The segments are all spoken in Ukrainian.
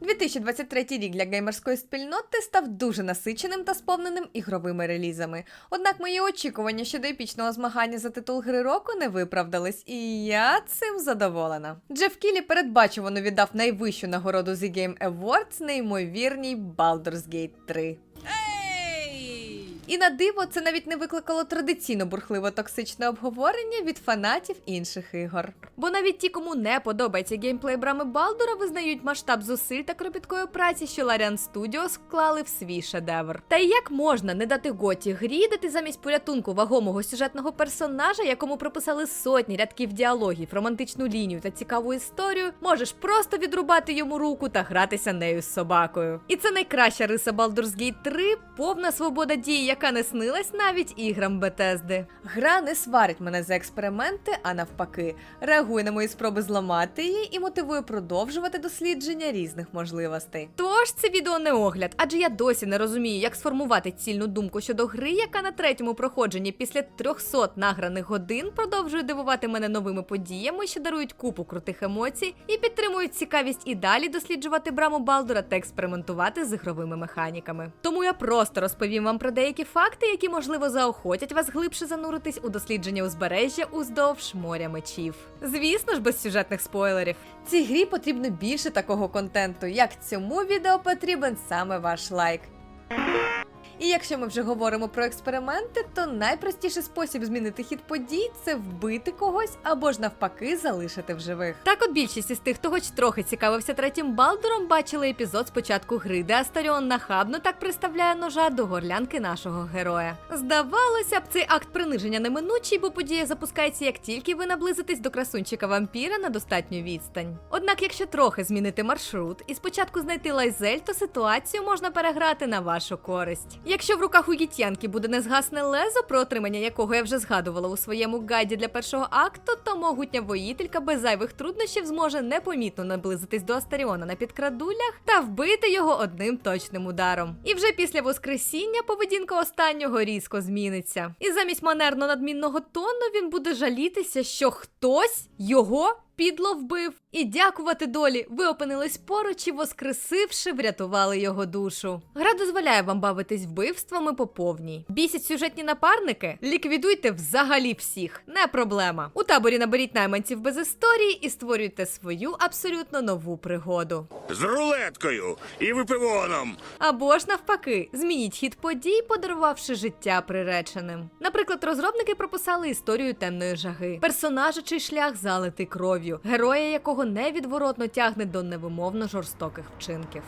2023 рік для геймерської спільноти став дуже насиченим та сповненим ігровими релізами. Однак мої очікування щодо епічного змагання за титул гри року не виправдались, і я цим задоволена. Джеф Кілі передбачувано віддав найвищу нагороду The Game Awards неймовірній Baldur's Gate 3. І на диво це навіть не викликало традиційно бурхливо токсичне обговорення від фанатів інших ігор. Бо навіть ті, кому не подобається геймплей брами Балдура, визнають масштаб зусиль та кропіткої праці, що Larian Studios вклали в свій шедевр. Та й як можна не дати готі грі, де ти замість порятунку вагомого сюжетного персонажа, якому прописали сотні рядків діалогів, романтичну лінію та цікаву історію, можеш просто відрубати йому руку та гратися нею з собакою. І це найкраща риса Baldur's Gate 3, повна свобода дії, яка не снилась навіть іграм Бетезди. Гра не сварить мене за експерименти, а навпаки, реагує на мої спроби зламати її і мотивує продовжувати дослідження різних можливостей. Тож це відео не огляд, адже я досі не розумію, як сформувати цільну думку щодо гри, яка на третьому проходженні після 300 награних годин продовжує дивувати мене новими подіями, що дарують купу крутих емоцій і підтримують цікавість і далі досліджувати браму Балдура та експериментувати з ігровими механіками. Тому я просто розповім вам про деякі факти, які можливо заохотять вас глибше зануритись у дослідження узбережжя уздовж моря мечів. Звісно ж, без сюжетних спойлерів. Цій грі потрібно більше такого контенту. Як цьому відео потрібен саме ваш лайк. І якщо ми вже говоримо про експерименти, то найпростіший спосіб змінити хід подій це вбити когось або ж навпаки залишити в живих. Так от більшість із тих, хто хоч трохи цікавився третім Балдуром, бачили епізод з початку гри, де Астаріон нахабно так приставляє ножа до горлянки нашого героя. Здавалося б, цей акт приниження неминучий, бо подія запускається як тільки ви наблизитесь до красунчика вампіра на достатню відстань. Однак, якщо трохи змінити маршрут і спочатку знайти лайзель, то ситуацію можна переграти на вашу користь. Якщо в руках у гітянки буде незгасне лезо, про отримання якого я вже згадувала у своєму гайді для першого акту, то могутня воїтелька без зайвих труднощів зможе непомітно наблизитись до Астаріона на підкрадулях та вбити його одним точним ударом. І вже після воскресіння поведінка останнього різко зміниться. І замість манерно надмінного тону він буде жалітися, що хтось його підло вбив. І дякувати долі, ви опинились поруч і воскресивши, врятували його душу. Гра дозволяє вам бавитись вбивствами по повній. Бісять сюжетні напарники? Ліквідуйте взагалі всіх, не проблема. У таборі наберіть найманців без історії і створюйте свою абсолютно нову пригоду. З рулеткою і випивоном. Або ж навпаки, змініть хід подій, подарувавши життя приреченим. Наприклад, розробники прописали історію темної жаги, персонажа чий шлях залитий кров'ю, героя якого невідворотно тягне до невимовно жорстоких вчинків.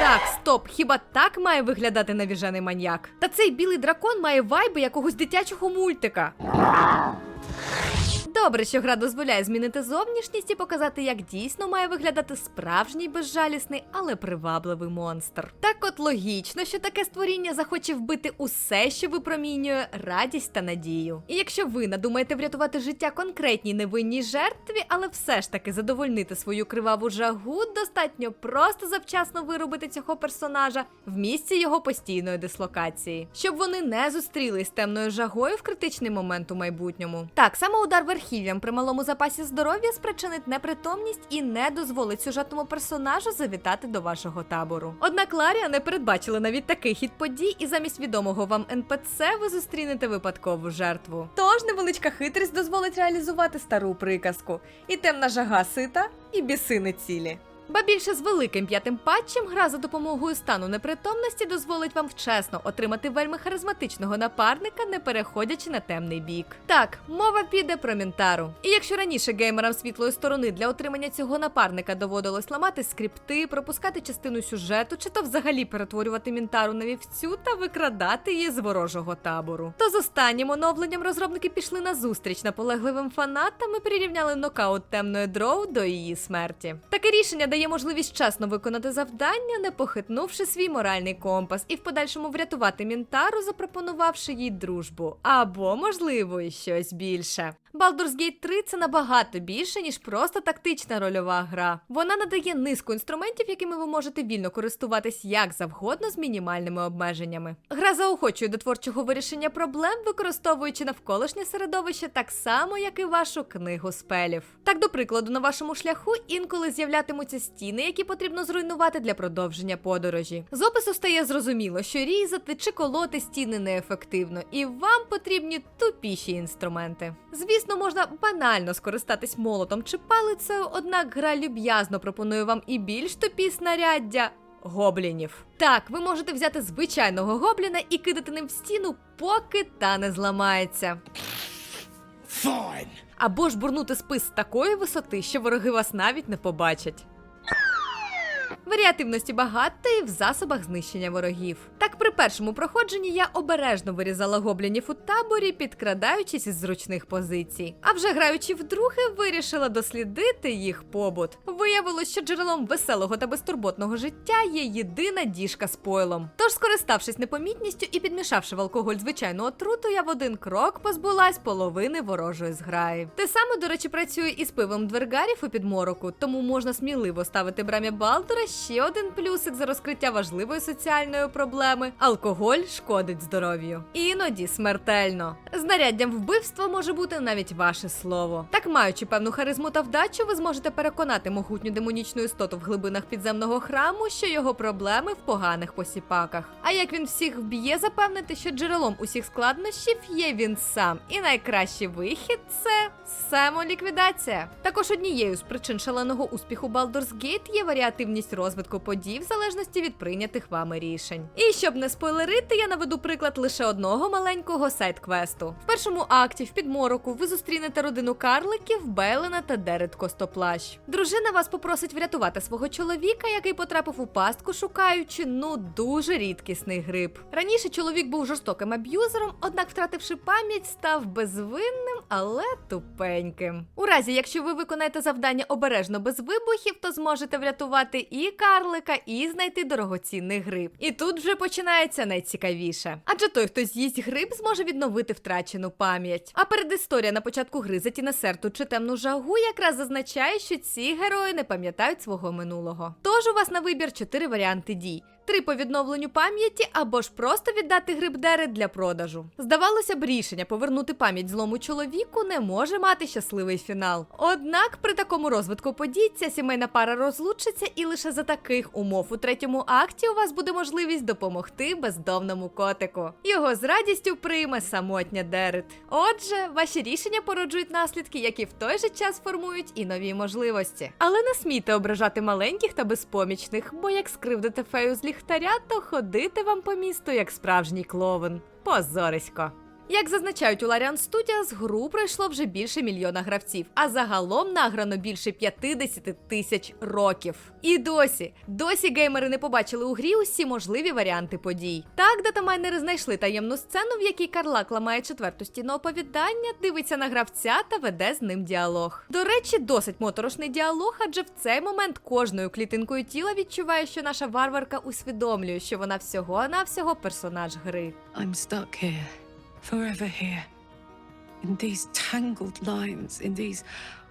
Так, стоп, хіба так має виглядати навіжений маньяк? Та цей білий дракон має вайби якогось дитячого мультика. Добре, що гра дозволяє змінити зовнішність і показати, як дійсно має виглядати справжній безжалісний, але привабливий монстр. Так от логічно, що таке створіння захоче вбити усе, що випромінює радість та надію. І якщо ви надумаєте врятувати життя конкретній невинній жертві, але все ж таки задовольнити свою криваву жагу, достатньо просто завчасно виробити цього персонажа в місці його постійної дислокації, щоб вони не зустрілись з темною жагою в критичний момент у майбутньому. Так, саме удар верхів'ям при малому запасі здоров'я спричинить непритомність і не дозволить сюжетному персонажу завітати до вашого табору. Однак Ларія не передбачила навіть такий хід подій, і замість відомого вам НПЦ ви зустрінете випадкову жертву. Тож невеличка хитрість дозволить реалізувати стару приказку: і темна жага сита, і бісини цілі. Ба більше з великим п'ятим патчем гра за допомогою стану непритомності дозволить вам вчасно отримати вельми харизматичного напарника, не переходячи на темний бік. Так, мова піде про Мінтару. І якщо раніше геймерам світлої сторони для отримання цього напарника доводилось ламати скрипти, пропускати частину сюжету, чи то взагалі перетворювати Мінтару на вівцю та викрадати її з ворожого табору. То з останнім оновленням розробники пішли на зустріч наполегливим фанатам і прирівняли нокаут темної дроу до її смерті. Таке рішення дає можливість чесно виконати завдання, не похитнувши свій моральний компас, і в подальшому врятувати Мінтару, запропонувавши їй дружбу, або, можливо, і щось більше. Baldur's Gate 3 це набагато більше, ніж просто тактична рольова гра. Вона надає низку інструментів, якими ви можете вільно користуватись як завгодно з мінімальними обмеженнями. Гра заохочує до творчого вирішення проблем, використовуючи навколишнє середовище так само, як і вашу книгу спелів. Так, до прикладу, на вашому шляху інколи з'являтимуться стіни, які потрібно зруйнувати для продовження подорожі. З опису стає зрозуміло, що різати чи колоти стіни неефективно, і вам потрібні тупіші інструменти. Звісно, можна банально скористатись молотом чи палицею, однак гра люб'язно пропонує вам і більш тупі снаряддя. Гоблінів. Так, ви можете взяти звичайного гобліна і кидати ним в стіну, поки та не зламається. Fine. Або ж бурнути спис з такої висоти, що вороги вас навіть не побачать. Варіативності багато і в засобах знищення ворогів. Так, при першому проходженні я обережно вирізала гоблінів у таборі, підкрадаючись із зручних позицій. А вже граючи вдруге, вирішила дослідити їх побут. Виявилось, що джерелом веселого та безтурботного життя є єдина діжка з пойлом. Тож, скориставшись непомітністю і підмішавши в алкоголь звичайну отруту, я в один крок позбулась половини ворожої зграї. Те саме, до речі, працює і з пивом двергарів у підмороку, тому можна сміливо ставити брамі Балдура ще один плюсик за розкриття важливої соціальної проблеми: алкоголь шкодить здоров'ю. Іноді смертельно. Знаряддям вбивства може бути навіть ваше слово. Так, маючи певну харизму та вдачу, ви зможете переконати могутню демонічну істоту в глибинах підземного храму, що його проблеми в поганих посіпаках. А як він всіх вб'є, запевнити, що джерелом усіх складнощів є він сам. І найкращий вихід це самоліквідація. Також однією з причин шаленого успіху Baldur's Gate є варіативність розвитку подій в залежності від прийнятих вами рішень. І щоб не спойлерити, я наведу приклад лише одного маленького сайт-квесту. В першому акті в підмороку ви зустрінете родину карликів, Белена та Дерет Костоплащ. Дружина вас попросить врятувати свого чоловіка, який потрапив у пастку, шукаючи ну дуже рідкісний гриб. Раніше чоловік був жорстоким аб'юзером, однак, втративши пам'ять, став безвинним, але тупеньким. У разі, якщо ви виконаєте завдання обережно без вибухів, то зможете врятувати і карлика, і знайти дорогоцінний гриб. І тут вже починається найцікавіше. Адже той, хто з'їсть гриб, зможе відновити втрачену пам'ять. А передісторія на початку гри за тінесерту чи темну жагу якраз зазначає, що ці герої не пам'ятають свого минулого. Тож у вас на вибір чотири варіанти дій. Три по відновленню пам'яті або ж просто віддати гриб Дери для продажу. Здавалося б, рішення повернути пам'ять злому чоловіку не може мати щасливий фінал. Однак при такому розвитку подій ця сімейна пара розлучиться, і лише за таких умов у третьому акті у вас буде можливість допомогти бездомному котику. Його з радістю прийме самотня Дерет. Отже, ваші рішення породжують наслідки, які в той же час формують і нові можливості. Але не смійте ображати маленьких та безпомічних, бо як скривдите фею з ліхтаря, то ходити вам по місту як справжній клоун. Позорисько. Як зазначають у Larian Studios, гру пройшло вже більше мільйона гравців, а загалом награно більше 50 тисяч років. І досі, досі геймери не побачили у грі усі можливі варіанти подій. Так, датамайнери знайшли таємну сцену, в якій Карлак ламає четверту стіну оповідання, дивиться на гравця та веде з ним діалог. До речі, досить моторошний діалог, адже в цей момент кожною клітинкою тіла відчуває, що наша варварка усвідомлює, що вона всього-навсього персонаж гри. I'm stuck here, forever here, in these tangled lines, in these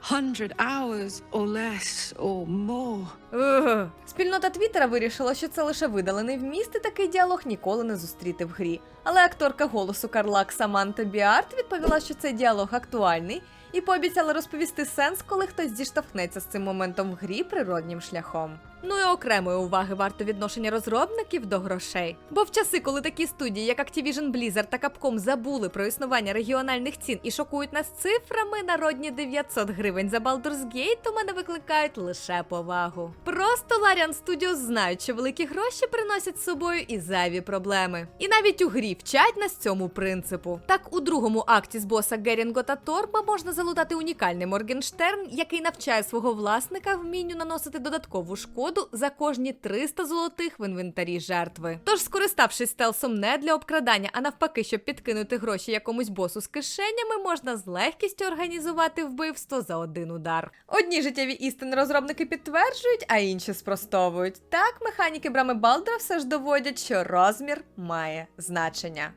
hundred hours or less or more. Угh. Спільнота Твіттера вирішила, що це лише видалений вміст, і такий діалог ніколи не зустріти в грі. Але акторка голосу Карлак Саманта Біарт відповіла, що цей діалог актуальний, і пообіцяла розповісти сенс, коли хтось зіштовхнеться з цим моментом в грі природнім шляхом. Ну і окремої уваги варто відношення розробників до грошей. Бо в часи, коли такі студії, як Activision Blizzard та Capcom забули про існування регіональних цін і шокують нас цифрами, народні 900 гривень за Baldur's Gate у мене викликають лише повагу. Просто Larian Studios знають, що великі гроші приносять з собою і зайві проблеми. І навіть у грі вчать нас цьому принципу. Так, у другому акті з боса Герінго та Торба можна залутати унікальний Моргенштерн, який навчає свого власника вмінню наносити додаткову шкоду за кожні 300 золотих в інвентарі жертви. Тож, скориставшись стелсом не для обкрадання, а навпаки, щоб підкинути гроші якомусь босу з кишенями, можна з легкістю організувати вбивство за один удар. Одні життєві істини розробники підтверджують, а інші спростовують. Так, механіки брами Балдра все ж доводять, що розмір має значення.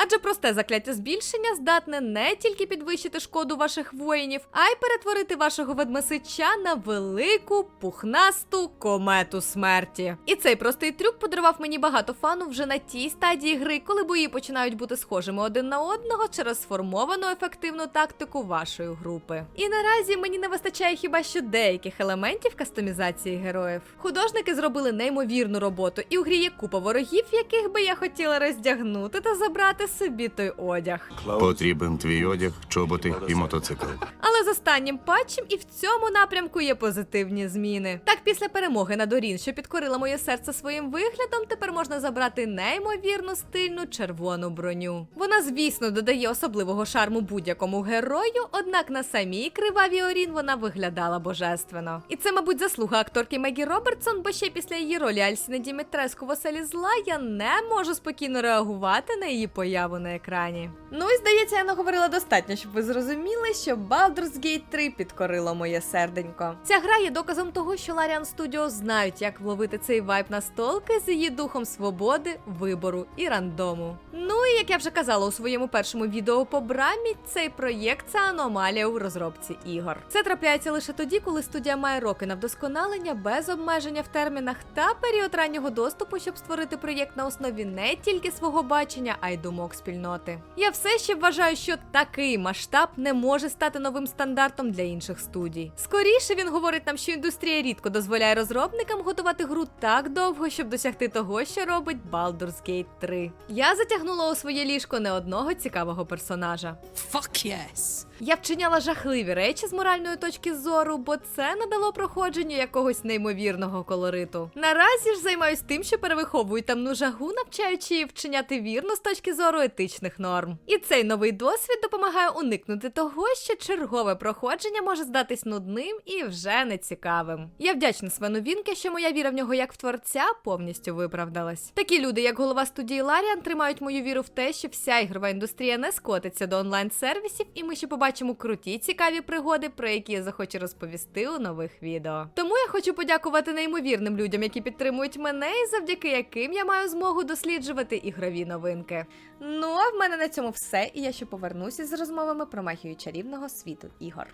Адже просте закляття збільшення здатне не тільки підвищити шкоду ваших воїнів, а й перетворити вашого ведмесича на велику пухнасту комету смерті. І цей простий трюк подарував мені багато фану вже на тій стадії гри, коли бої починають бути схожими один на одного через сформовану ефективну тактику вашої групи. І наразі мені не вистачає хіба що деяких елементів кастомізації героїв. Художники зробили неймовірну роботу, і у грі є купа ворогів, яких би я хотіла роздягнути та забрати собі той одяг. Потрібен твій одяг, чоботи і мотоцикл. Але з останнім патчем і в цьому напрямку є позитивні зміни. Так, після перемоги над Орін, що підкорила моє серце своїм виглядом, тепер можна забрати неймовірну стильну червону броню. Вона, звісно, додає особливого шарму будь-якому герою, однак на самій кривавій Орін вона виглядала божественно. І це, мабуть, заслуга акторки Мегі Робертсон, бо ще після її ролі Альсіни Дімітреску в оселі зла я не можу спокійно реагувати на її появу на екрані. Ну і здається, я наговорила достатньо, щоб ви зрозуміли, що Baldur's Gate 3 підкорило моє серденько. Ця гра є доказом того, що Larian Studios знають, як вловити цей вайб настолки з її духом свободи, вибору і рандому. Ну і як я вже казала у своєму першому відео по брамі, цей проєкт це аномалія у розробці ігор. Це трапляється лише тоді, коли студія має роки на вдосконалення без обмеження в термінах та період раннього доступу, щоб створити проєкт на основі не тільки свого бачення, а й думок спільноти. Я все ще вважаю, що такий масштаб не може стати новим стандартом для інших студій. Скоріше він говорить нам, що індустрія рідко дозволяє розробникам готувати гру так довго, щоб досягти того, що робить Baldur's Gate 3. Я затягнула у своє ліжко не одного цікавого персонажа. Fuck yes. Я вчиняла жахливі речі з моральної точки зору, бо це надало проходженню якогось неймовірного колориту. Наразі ж займаюсь тим, що перевиховую тамну жагу, навчаючи її вчиняти вірно з точки зору етичних норм. І цей новий досвід допомагає уникнути того, що чергове проходження може здатись нудним і вже нецікавим. Я вдячна Свену Вінке, що моя віра в нього як в творця повністю виправдалась. Такі люди, як голова студії Ларіан, тримають мою віру в те, що вся ігрова індустрія не скотиться до онлайн-сервісів, і ми ще побачимо круті цікаві пригоди, про які я захочу розповісти у нових відео. Тому я хочу подякувати неймовірним людям, які підтримують мене, і завдяки яким я маю змогу досліджувати ігрові новинки. Ну а в мене на цьому все, і я ще повернуся з розмовами про магію чарівного світу ігор.